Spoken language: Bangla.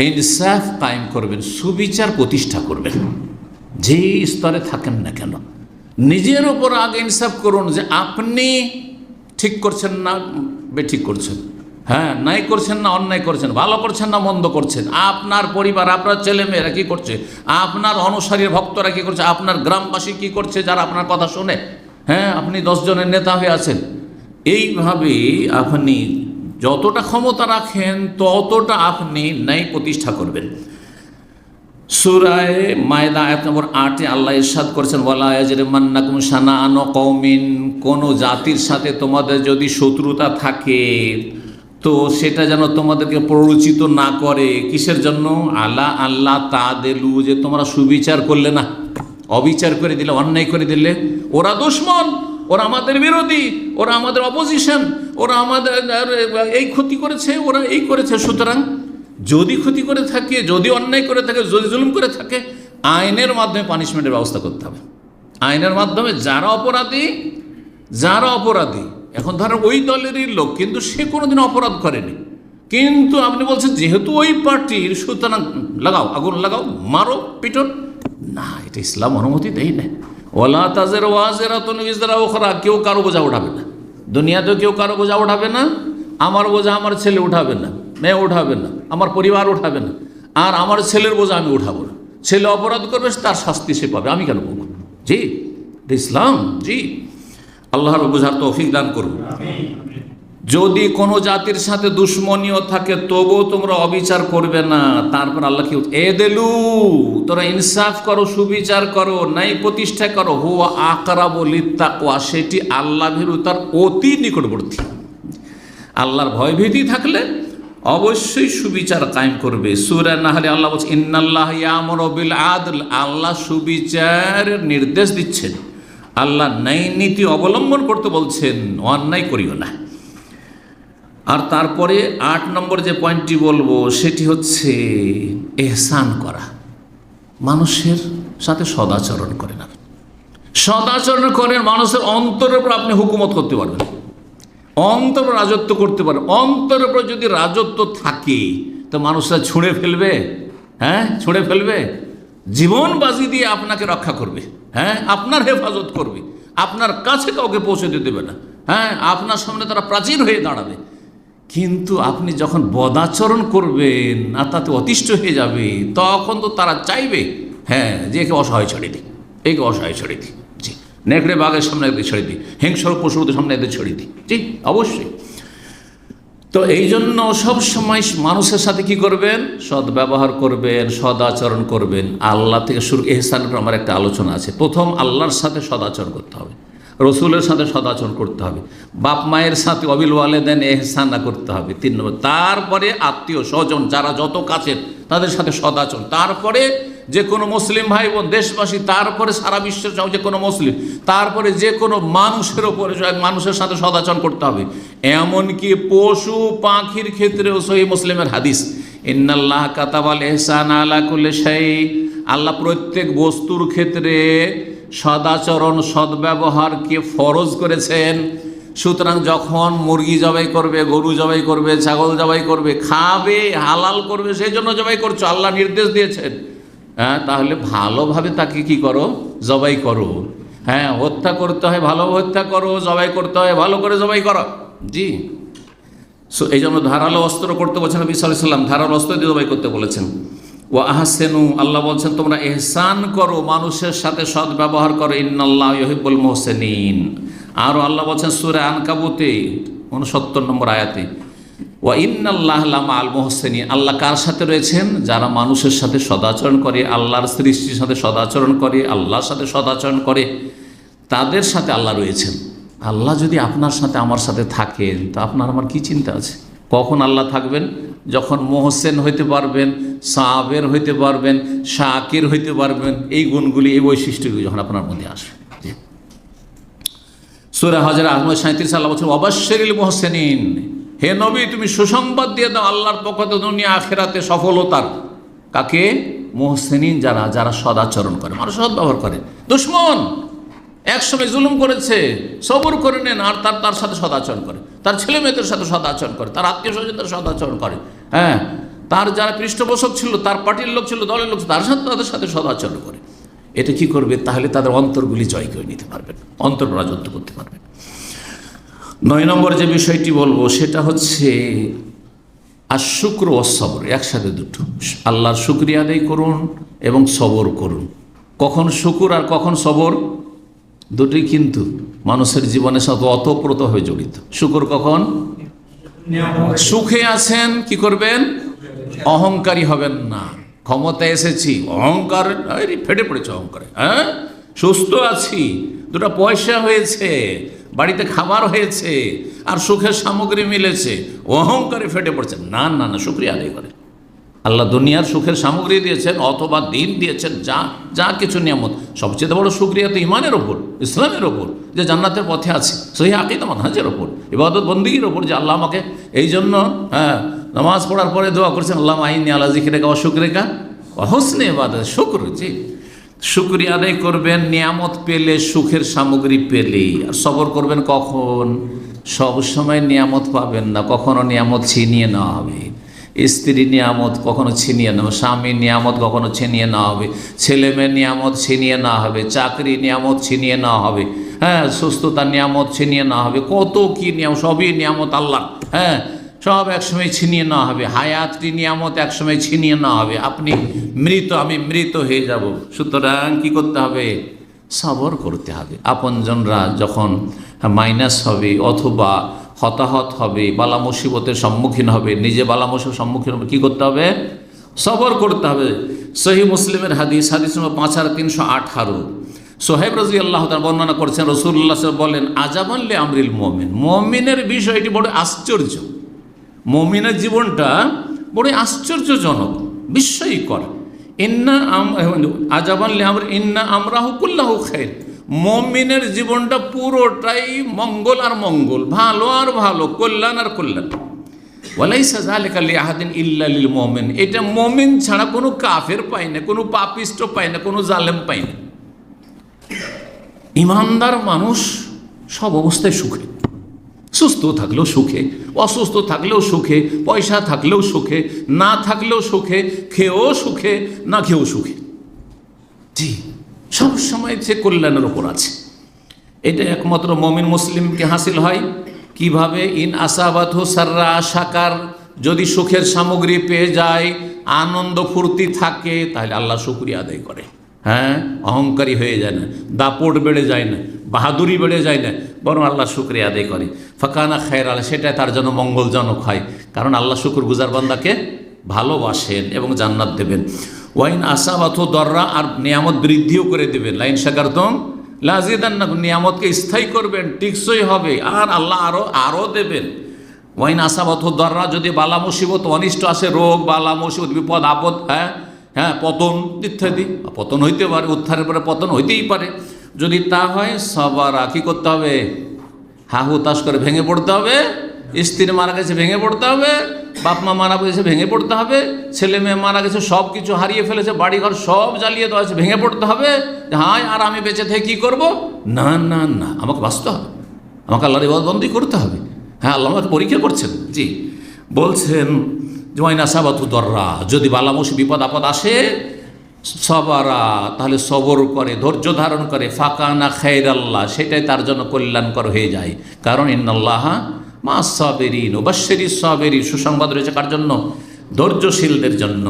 ইনসাফ কায়েম করবেন, সুবিচার প্রতিষ্ঠা করবেন। যে স্তরে থাকেন না কেন। নিজের ওপর আগে ইনসাফ করুন যে আপনি ঠিক করছেন না বেঠিক করছেন। হ্যাঁ নাই করছেন না, অন্যায় করছেন, ভালো করছেন না, মন্দ করছেন। আপনার পরিবার, আপনার ছেলে মেয়েরা কী করছে? আপনার অনুসারীর ভক্তরা কী করছে? আপনার গ্রামবাসী কী করছে যারা আপনার কথা শোনে? হ্যাঁ আপনি দশজনের নেতা হয়ে আছেন। এইভাবে আপনি যতটা ক্ষমতা রাখেন, ততটা আপনি ন্যায় প্রতিষ্ঠা করবেন। সুরায় মায়দা, আয়াত নম্বর আটে আল্লাহ ইরশাদ করেছেন, ওয়ালা ইয়াজরে মান্নাকুম সানা আনো কৌমিন কোনো জাতির সাথে তোমাদের যদি শত্রুতা থাকে, তো সেটা যেন তোমাদেরকে প্ররোচিত না করে। কিসের জন্য? আল্লাহ আল্লাহ তা দেলু যে তোমরা সুবিচার করলে না, অবিচার করে দিলে, অন্যায় করে দিলে। ওরা দুশ্মন, ওরা আমাদের বিরোধী, ওরা আমাদের অপোজিশন। ওরা আমাদের এই ক্ষতি করেছে, ওরা এই করেছে, সুতরাং যদি ক্ষতি করে থাকে, যদি অন্যায় করে থাকে, যদি জুলুম করে থাকে, আইনের মাধ্যমে পানিশমেন্টের ব্যবস্থা করতে হবে। আইনের মাধ্যমে যারা অপরাধী যারা অপরাধী, এখন ধরেন ওই দলেরই লোক, কিন্তু সে কোনোদিন অপরাধ করেনি। কিন্তু আপনি বলছেন, যেহেতু ওই পার্টির, সুতরাং লাগাও, আগুন লাগাও, মারো পিটন না, এটা ইসলাম অনুমতি দেয় না। ওলা তাজের ওয়াজেরা তো কেউ কারও বোঝা উঠাবে না। দুনিয়াতেও কেউ কারও বোঝা উঠাবে না, আমার বোঝা আমার ছেলে উঠাবে না, মেয়ে উঠাবে না, আমার পরিবার উঠাবে না, আর আমার ছেলের বোঝা আমি উঠাবো না। ছেলে অপরাধ করবে, তার শাস্তি সে পাবে, আমি কেন পাবো জি ইসলাম, জি। আল্লাহর বোঝার তৌফিক দান করুন। যদি কোনো জাতির সাথে দুশ্মনীয় থাকে, তবুও তোমরা অবিচার করবে না। তারপর আল্লাহ কি এ দেলু, তোরা ইনসাফ করো, সুবিচার করো নাই প্রতিষ্ঠা করো। হুয়া আকারা বলি তাকওয়া সেটি আল্লাহ ভীরু তার অতি নিকটবর্তী। আল্লাহর ভয়ভীতি থাকলে অবশ্যই সুবিচার কায়েম করবে। সুরা না হলে আল্লাহ বলছে, ইন্নাল্লাহ ইয়ামর বিল আদল। আল্লাহ সুবিচারের নির্দেশ দিচ্ছেন। আল্লাহ ন্যায় নীতি অবলম্বন করতে বলছেন। অন্যায় করিও না। আর তারপরে আট নম্বর যে পয়েন্টটি বলব, সেটি হচ্ছে এহসান করা। মানুষের সাথে সদাচরণ করেন আপনি সদাচরণ করেন মানুষের অন্তরের উপর আপনি হুকুমত করতে পারবেন। অন্তর রাজত্ব করতে পারেন অন্তরের উপর যদি রাজত্ব থাকে, তো মানুষরা ছুঁড়ে ফেলবে। হ্যাঁ? ছুঁড়ে ফেলবে। জীবন বাজি দিয়ে আপনাকে রক্ষা করবে। হ্যাঁ? আপনার হেফাজত করবে। আপনার কাছে কাউকে পৌঁছে দিতে দেবে না। হ্যাঁ? আপনার সামনে তারা প্রাচীর হয়ে দাঁড়াবে। কিন্তু আপনি যখন বদাচরণ করবেন আর তাতে অতিষ্ঠ হয়ে যাবে, তখন তো তারা চাইবে হ্যাঁ যে একে অসহায় ছেড়ে দিই একে অসহায় ছেড়ে দিই জি, নেকড়ে বাঘের সামনে এদের ছেড়ে দিই হিংস্র পশুদের সামনে এদের ছেড়ে দিই জি, অবশ্যই। তো এই জন্য সবসময় মানুষের সাথে কি করবেন? সৎ ব্যবহার করবেন সদাচরণ করবেন। আল্লাহ থেকে শুরু, এহসানের আমার একটা আলোচনা আছে। প্রথম, আল্লাহর সাথে সদাচরণ করতে হবে। রসুলের সাথে সদাচরণ করতে হবে। বাপ মায়ের সাথে অবিল ওয়ালেদেন এহসানা করতে হবে। তিন নম্বর, তারপরে আত্মীয় স্বজন যারা যত কাছের, তাদের সাথে সদাচরণ। তারপরে যে কোনো মুসলিম ভাই বোন দেশবাসী, তারপরে সারা বিশ্বের সব যে কোনো মুসলিম, তারপরে যে কোনো মানুষের ওপরে মানুষের সাথে সদাচরণ করতে হবে। এমনকি পশু পাখির ক্ষেত্রেও সহি মুসলিমের হাদিস, ইন্নাল্লাহ কাতাবাল এহসান আলা কুল্লি আল্লাহ প্রত্যেক বস্তুর ক্ষেত্রে সদাচরণ সদ্ব্যবহারকে ফরজ করেছেন? সুতরাং যখন মুরগি জবাই করবে, গরু জবাই করবে, ছাগল জবাই করবে, খাবে, হালাল করবে, সেই জন্য জবাই করছ, আল্লাহ নির্দেশ দিয়েছেন। হ্যাঁ তাহলে ভালোভাবে তাকে কি করো? জবাই করো। হ্যাঁ হত্যা করতে হয় ভালো হত্যা করো, জবাই করতে হয়, ভালো করে জবাই করো। জি। এই জন্য ধারালো অস্ত্র করতে বলছেন নবী সাল্লাম ধারালো অস্ত্র দিয়ে জবাই করতে বলেছেন। ও আহসেনু, আল্লাহ বলছেন, তোমরা এহসান করো, মানুষের সাথে সৎ ব্যবহার করো, ইন্নাল্লাহ ইহিবুল মোহসেনিন। আরও আল্লাহ বলছেন, সুরে আনকাবুতে, উনসত্তর নম্বর আয়াতে, ওয়া ইন্নাল্লাহ লামা আল মোহসেনী আল্লাহ কার সাথে রয়েছেন? যারা মানুষের সাথে সদাচরণ করে, আল্লাহর সৃষ্টির সাথে সদাচরণ করে, আল্লাহর সাথে সদাচরণ করে, তাদের সাথে আল্লাহ রয়েছেন। আল্লাহ যদি আপনার সাথে আমার সাথে থাকেন, তা আপনার আমার কি চিন্তা আছে? কখন আল্লাহ থাকবেন? যখন মোহসেন হইতে পারবেন সাবের হইতে পারবেন, শাকের হইতে পারবেন, এই গুণগুলি, এই বৈশিষ্ট্যগুলি যখন আপনার মধ্যে আসে জি। সুরা হাজার আহমদ সাঁত্রিশ আল্লাহ বলছেন, অবশ্যই মোহসেনিন, হে নবী, তুমি সুসংবাদ দিয়ে দাও আল্লাহর পক্ষ দুনিয়া আখেরাতে সফলতার। কাকে? মোহসেনিন যারা যারা সদাচরণ করে, মানুষ সদ ব্যবহার করে। দুশ্মন! একসময় জুলুম করেছে, সবর করে নেন আর তার তার সাথে সদাচরণ করে। তার ছেলে মেয়েদের সাথে সদাচরণ করে, তার আত্মীয় স্বজনদের সদাচরণ করে। হ্যাঁ তার যারা পৃষ্ঠপোষক ছিল, তার পার্টির লোক ছিল, দলের লোক তার সাথে, তাদের সাথে সদাচরণ করে। এটা কি করবে? তাহলে তাদের অন্তরগুলি জয় করে নিতে পারবেন, অন্তর রাজত্ব করতে পারবেন। নয় নম্বর যে বিষয়টি বলব, সেটা হচ্ছে আর শুক্র ও সবর, একসাথে দুটো। আল্লাহর শুক্রিয়া আদায় করুন এবং সবর করুন। কখন শুকুর আর কখন সবর? দুটোই কিন্তু মানুষের জীবনের সাথে অতপ্রতভাবে জড়িত। শুকুর কখন? সুখে আছেন, কি করবেন? অহংকারী হবেন না। ক্ষমতা এসেছি, অহংকার ফেটে পড়েছে অহংকারে হ্যাঁ? সুস্থ আছি, দুটো পয়সা হয়েছে, বাড়িতে খাবার হয়েছে, আর সুখের সামগ্রী মিলেছে, অহংকারে ফেটে পড়ছে। না না না, শুক্রিয়া আদায় করে আল্লাহ দুনিয়ার সুখের সামগ্রী দিয়েছেন, অথবা দিন দিয়েছেন, যা যা কিছু নিয়ামত। সবচেয়ে বড় সুক্রিয়া তো ইমানের ওপর, ইসলামের ওপর, যে জান্নাতের পথে আছে সেই আকিদ মানহাজের ওপর, ইবাদত বন্দীগীর ওপর, যে আল্লাহ আমাকে এই জন্য হ্যাঁ নামাজ পড়ার পরে দোয়া করছেন, আল্লাহ আইনি আল্লাহ জিখিরে কা অশুক্রে কা হসনে এবাদত শুক্র, জি। শুক্রিয়া আদায় করবেন, নিয়ামত পেলে, সুখের সামগ্রী পেলে। আর সবর করবেন কখন? সব সময় নিয়ামত পাবেন না, কখনো নিয়ামত ছিনিয়ে নেওয়া হবে। স্ত্রী নিয়ামত কখনো ছিনিয়ে নেওয়া, স্বামী নিয়ামত কখনো ছিনিয়ে নেওয়া হবে, ছেলে মেয়ের নিয়ামত ছিনিয়ে নেওয়া হবে, চাকরি নিয়ামত ছিনিয়ে নেওয়া হবে হ্যাঁ সুস্থতার নিয়ামত ছিনিয়ে নেওয়া হবে, কত কি নিয়ম, সবই নিয়ামত আল্লাহ হ্যাঁ সব একসময় ছিনিয়ে নেওয়া হবে, হায়াতটি নিয়ামত একসময় ছিনিয়ে নেওয়া হবে, আপনি মৃত, আমি মৃত হয়ে যাব, সুতরাং কি করতে হবে? সবর করতে হবে, আপনজনরা যখন মাইনাস হবে অথবা হতাহত হবে, বালা মুসিবতের সম্মুখীন হবে, নিজে বালা মুসিবতের সম্মুখীন হবে, কী করতে হবে? সবর করতে হবে। সহি মুসলিমের হাদিস হাদিস নম্বর পাঁচ হাজার তিনশো আঠারো। সোহেব রাজি আল্লাহ তার বর্ণনা করছেন রসুল্লাহ বলেন আজামাল্লে আমরিল মোমিন। মমিনের বিষয়টি বড় আশ্চর্য। মমিনের জীবনটা বড় আশ্চর্যজনক, বিস্ময়কর। ইন্না আজাবাল্লে আমর ইন্না আমরা হুকুল্লাহ খের মমিনের জীবনটা পুরোটাই মঙ্গল আর মঙ্গল, ভালো আর ভালো, কল্যাণ আর কল্যাণ। ওয়ালাইসা জালেকা লি আহাদিন ইল্লা লিল মুমিন। এটা মুমিন ছাড়া কোনো কাফের পায় না, কোনো পাপিষ্ট পায় না, কোনো জালেম পায় না। ইমানদার মানুষ সব অবস্থায় সুখে। সুস্থ থাকলেও সুখে, অসুস্থ থাকলেও সুখে, পয়সা থাকলেও সুখে, না থাকলেও সুখে, খেয়েও সুখে, না খেয়েও সুখে। জি। সব সময় সে কল্যাণের ওপর আছে। এটা একমাত্র মমিন মুসলিমকে হাসিল হয়। কীভাবে? ইন আসাবাত সাররা সাকার যদি সুখের সামগ্রী পেয়ে যায়, আনন্দ ফুর্তি থাকে, তাহলে আল্লাহ শুক্রিয়া আদায় করে। হ্যাঁ? অহংকারী হয়ে যায় না, দাপট বেড়ে যায় না, বাহাদুরি বেড়ে যায় না, বরং আল্লাহ শুক্রিয়া আদায় করে। ফাঁকানা খায়ের আল সেটা তার জন্য মঙ্গলজনক হয়। কারণ আল্লাহ শুকুর গুজার বান্দাকে ভালোবাসেন এবং জান্নাত দেবেন। ওয়াইন আসাবাথ দররা আর নিয়ামত বৃদ্ধিও করে দেবেন। লাইন সাকারতম লাজিদান নিয়ামতকে স্থায়ী করবেন, টিকসই হবে, আর আল্লাহ আরও আরও দেবেন। ওয়াইন আসাবত দররা, যদি বালা মুসিবত, অনিষ্ট আসে, রোগ, বালা মুসিবত, বিপদ, আপদ হ্যাঁ হ্যাঁ পতন ইত্যাদি পতন হইতে পারে উত্থানের পরে পতন হইতেই পারে। যদি তা হয়, সবারা কী করতে হবে? হাহু তাস করে ভেঙে পড়তে হবে স্ত্রী মারা গেছে ভেঙে পড়তে হবে বাপ মা মারা গেছে ভেঙে পড়তে হবে, ছেলে মেয়ে মারা গেছে সব কিছু হারিয়ে ফেলেছে, বাড়িঘর সব জ্বালিয়ে দেওয়া হয়েছে, ভেঙে পড়তে হবে। হাই আর আমি বেঁচে থেকে কী করব? না না না, আমাকে বাঁচতে হবে। আমাকে আল্লাহর ইবাদবন্দি করতে হবে। হ্যাঁ আল্লাহ আমাকে পরীক্ষা করছেন। জি। বলছেন জয়না সাবাতু দররা, যদি বালামুসি বিপদ আপদ আসে, সবারা তাহলে সবর করে, ধৈর্য ধারণ করে ফাঁকা না খাইর আল্লাহ সেটাই তার জন্য কল্যাণকর হয়ে যায়। কারণ ইন্নাল্লাহ মা সাবেরিন সাবেরি সুসংবাদ রয়েছে কার জন্য? ধৈর্যশীলদের জন্য।